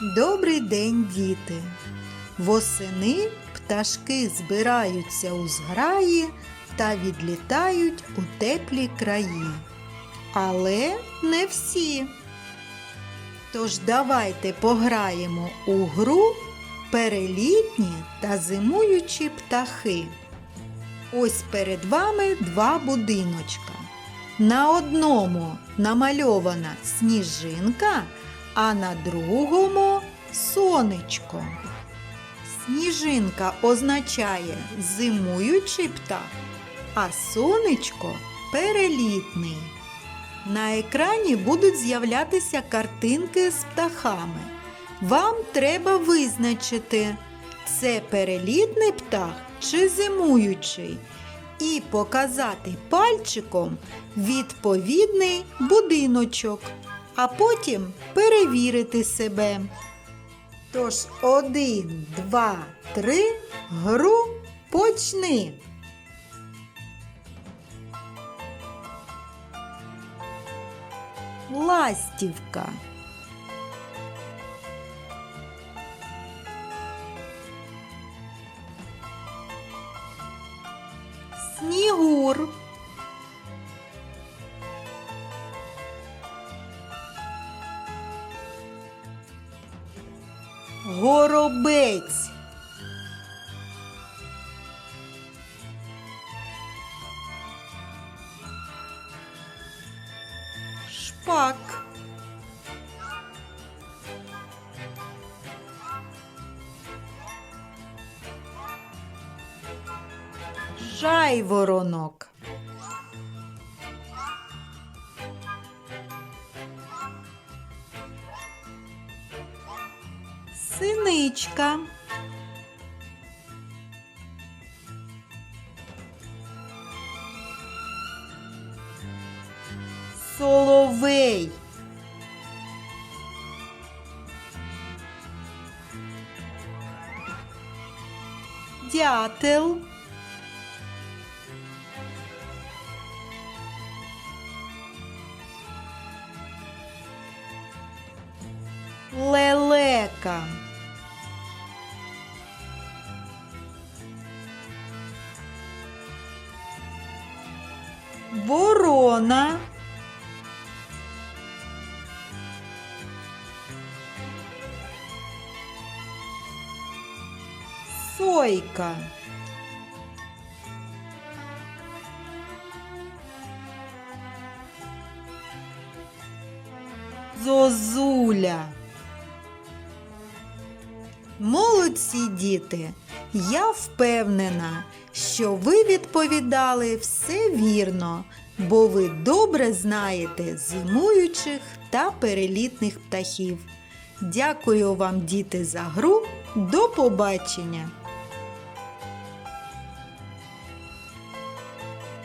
Добрий день, діти! Восени пташки збираються у зграї та відлітають у теплі краї. Але не всі. Тож давайте пограємо у гру перелітні та зимуючі птахи. Ось перед вами два будиночка. На одному намальована сніжинка, а на другому сонечко. Сніжинка означає зимуючий птах, а сонечко перелітний. На екрані будуть з'являтися картинки з птахами. Вам треба визначити, це перелітний птах чи зимуючий, і показати пальчиком відповідний будиночок, а потім перевірити себе. Тож один, два, три, гру почни. Ластівка. Снігур. Горобець. Шпак. Жайворонок. Синичка. Соловей. Дятел. Лелека. Ворона. Сойка. Зозуля. Молодці діти! Я впевнена, що ви відповідали все вірно, бо ви добре знаєте зимуючих та перелітних птахів. Дякую вам, діти, за гру. До побачення!